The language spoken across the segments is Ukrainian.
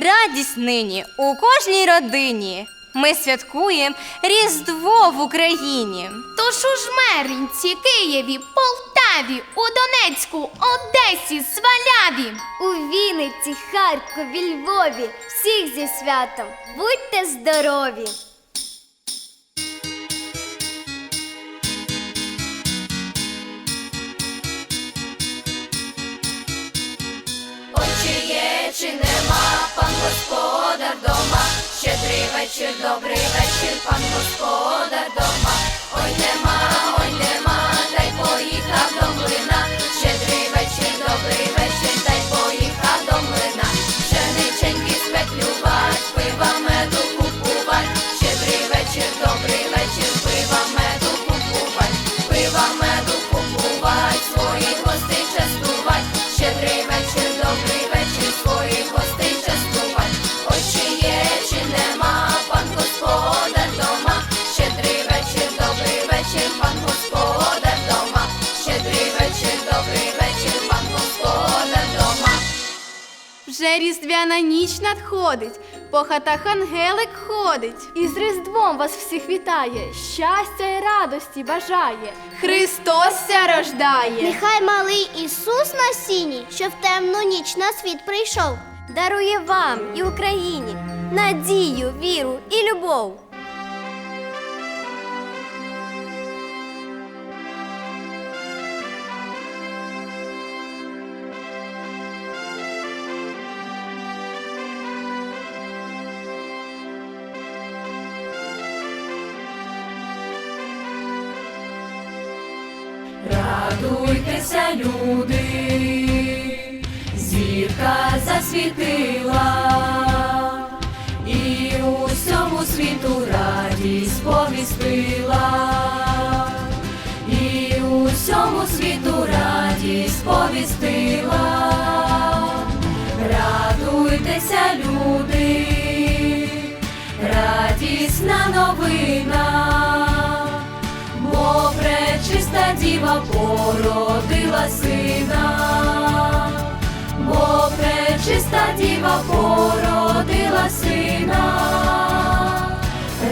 Радість нині у кожній родині. Ми святкуємо Різдво в Україні. Тож у Жмеринці, Києві, Полтаві, у Донецьку, Одесі, Сваляві. У Вінниці, Харкові, Львові, всіх зі святом. Будьте здорові! Добрий вечір, пан господар Вже різдвяна ніч надходить, по хатах ангелик ходить. І з Різдвом вас всіх вітає, щастя і радості бажає. Христос ся рождає. Нехай малий Ісус на сіні, що в темну ніч на світ прийшов, дарує вам і Україні надію, віру і любов. Радуйтеся, люди, зірка засвітила, і усьому світу радість повістила, і усьому світу радість повістила. Радуйтеся, люди, радісна новина. Діва породила сина, бо пречиста діва породила сина,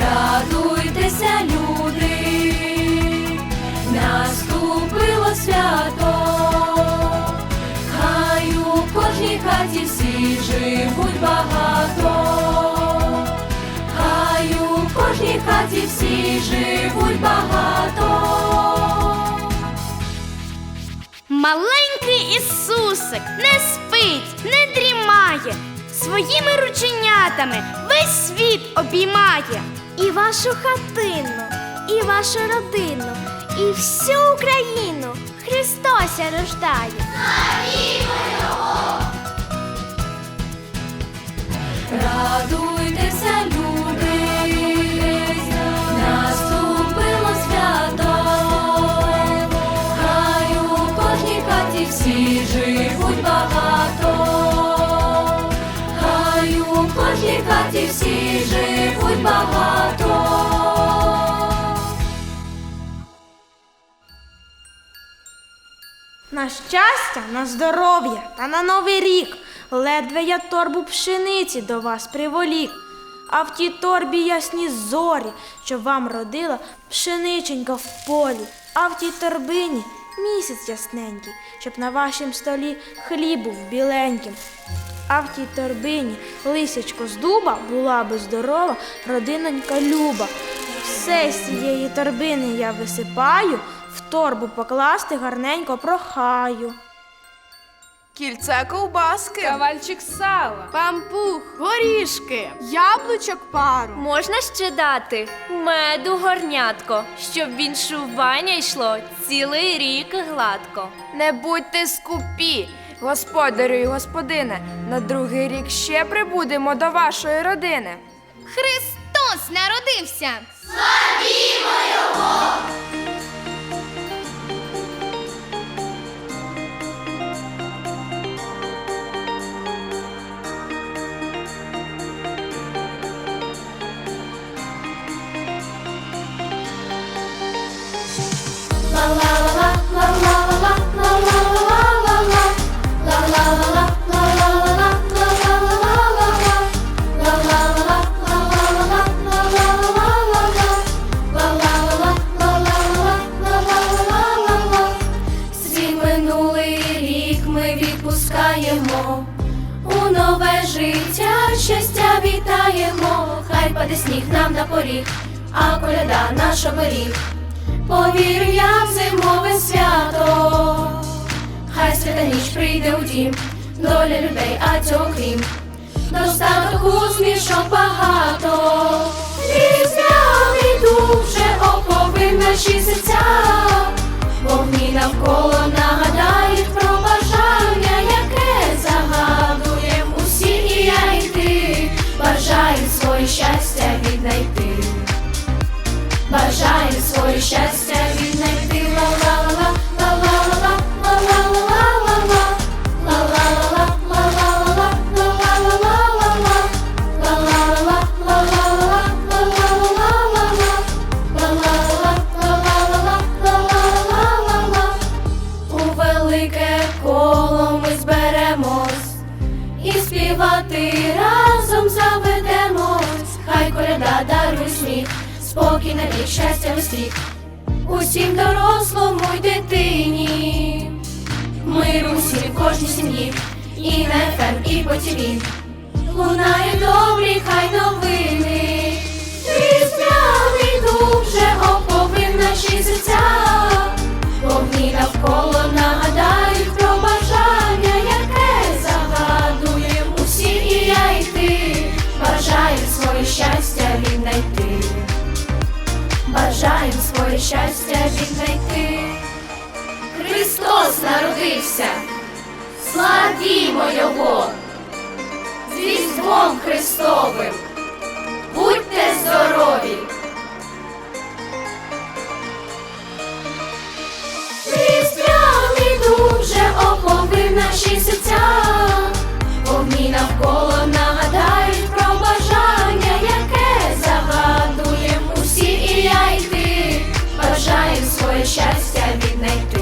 радуйтеся, люди, наступило свято, хай у кожній хаті всі живуть багато. Хай у кожній хаті всі живуть багато. Маленький Ісусик не спить, не дрімає, своїми рученятами весь світ обіймає. І вашу хатину, і вашу родину, і всю Україну Христося рождає. Радуйтеся, хаті всі живуть багато. На щастя, на здоров'я та на новий рік. Ледве я торбу пшениці до вас приволік. А в тій торбі ясні зорі, що вам родила пшениченька в полі. А в тій торбині місяць ясненький, щоб на вашім столі хліб був біленьким. А в тій торбині лисячко з дуба була би здорова родинонька люба. Все з цієї торбини я висипаю, в торбу покласти гарненько прохаю. Кільце ковбаски, Кавальчик сала, пампух, горішки, яблучок пару. Можна ще дати меду горнятко, щоб віншування йшло цілий рік гладко. не будьте скупі, господарю і господине. На другий рік ще прибудемо до вашої родини. Христос народився! ми паде сніг нам на поріг, а коляда наш оберіг. Повірю я в зимове свято, хай свята ніч прийде у дім, доля людей, а цього крім. Достаток усмішок багато, різдвяний дух вже оповив наші серця, вогні навколо нагадають щастя віднайти, бажають своє щастя спокій на вік, щастя устріх усім дорослому й дитині. Миру всім в кожній сім'ї, і на ФМ, і по ТВ. Лунає добрі, хай новини. Щастя віднайти. Христос народився, славімо Його, з Різдвом Христовим, будьте здорові! Різдвяний дух вже оповив наші серця, вогні навколо щастя віднайти,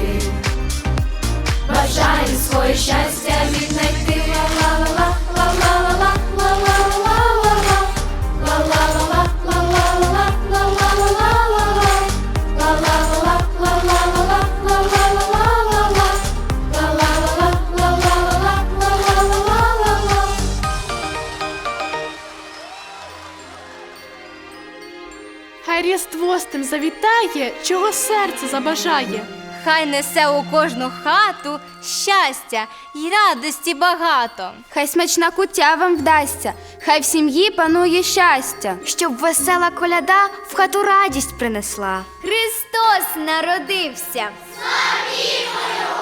Тим завітає, чого серце забажає. Хай несе у кожну хату щастя й радості багато. Хай смачна куття вам вдасться, хай в сім'ї панує щастя. Щоб весела коляда в хату радість принесла. Христос народився. Славімо